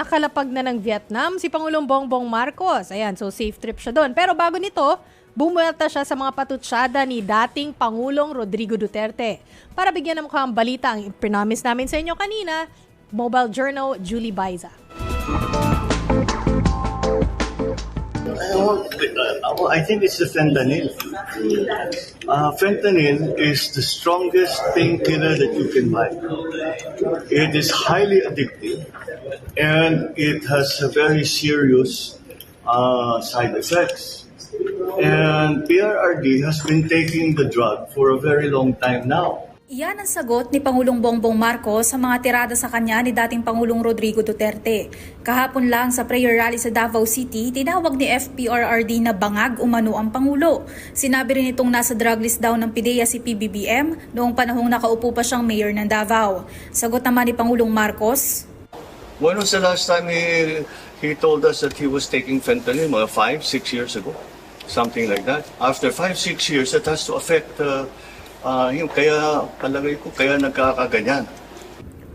nakalapag na ng Vietnam si Pangulong Bongbong Marcos. Ayan, so safe trip siya doon. Pero bago nito, bumuelta siya sa mga patutsyada ni dating Pangulong Rodrigo Duterte. Para bigyan ng mukhang balita ang pinamis namin sa inyo kanina, Mobile Journal Julie Baiza. I think it's the fentanyl. Uh, fentanyl is the strongest painkiller that you can buy. It is highly addictive and it has a very serious uh, side effects. And PRRD has been taking the drug for a very long time now. Iyan ang sagot ni Pangulong Bongbong Marcos sa mga tirada sa kanya ni dating Pangulong Rodrigo Duterte. Kahapon lang sa prayer rally sa Davao City, tinawag ni FPRRD na bangag umano ang Pangulo. Sinabi rin itong nasa drug list daw ng PIDEA si PBBM noong panahong nakaupo pa siyang mayor ng Davao. Sagot naman ni Pangulong Marcos, When was the last time he, he told us that he was taking fentanyl? Mga five, six years ago? Something like that. After five, six years, that has to affect uh, uh, him. Kaya, palagay ko, kaya nagkakaganyan.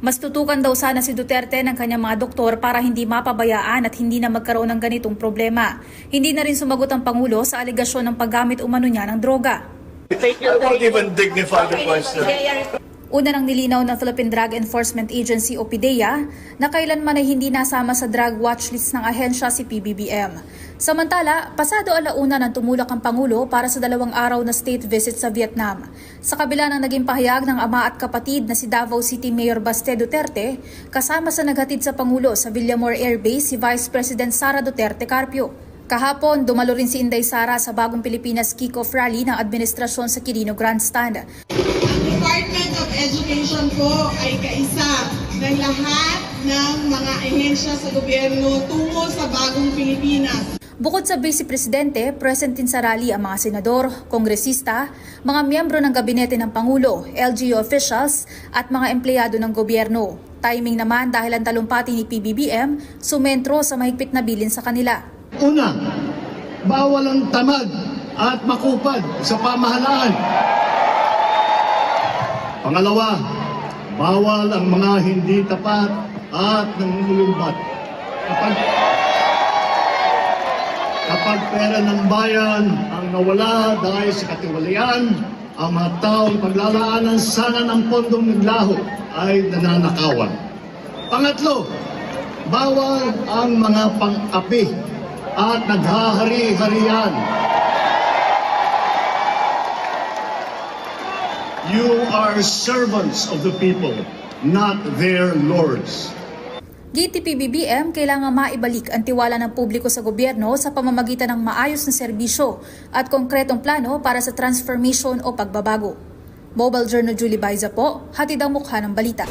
Mas tutukan daw sana si Duterte ng kanyang mga doktor para hindi mapabayaan at hindi na magkaroon ng ganitong problema. Hindi na rin sumagot ang Pangulo sa alegasyon ng paggamit umano niya ng droga. I won't even dignify the question. Una nang nilinaw ng Philippine Drug Enforcement Agency o PDEA na kailanman ay hindi nasama sa drug watchlist ng ahensya si PBBM. Samantala, pasado alauna nang tumulak ang Pangulo para sa dalawang araw na state visit sa Vietnam. Sa kabila ng naging pahayag ng ama at kapatid na si Davao City Mayor Baste Duterte, kasama sa naghatid sa Pangulo sa Villamor Air Base si Vice President Sara Duterte Carpio. Kahapon, dumalo rin si Inday Sara sa bagong Pilipinas kick-off rally ng administrasyon sa Quirino Grandstand. Ang Department of Education po ay kaisa ng lahat ng mga ahensya sa gobyerno tungo sa bagong Pilipinas. Bukod sa Vice Presidente, present din sa rally ang mga senador, kongresista, mga miyembro ng gabinete ng Pangulo, LGU officials at mga empleyado ng gobyerno. Timing naman dahil ang talumpati ni PBBM sumentro sa mahigpit na bilin sa kanila. Una, bawal ang tamad at makupad sa pamahalaan. Pangalawa, bawal ang mga hindi tapat at nangungulumbat. Kapag, kapag pera ng bayan ang nawala dahil sa katiwalian, ang mga taong paglalaanan sana ng pondong naglaho ay nananakawan. Pangatlo, bawal ang mga pang-api at naghahari-harian. You are servants of the people, not their lords. Giti PBBM, kailangan maibalik ang tiwala ng publiko sa gobyerno sa pamamagitan ng maayos na serbisyo at konkretong plano para sa transformation o pagbabago. Mobile Journal Julie Baiza po, hatid ang mukha ng balita.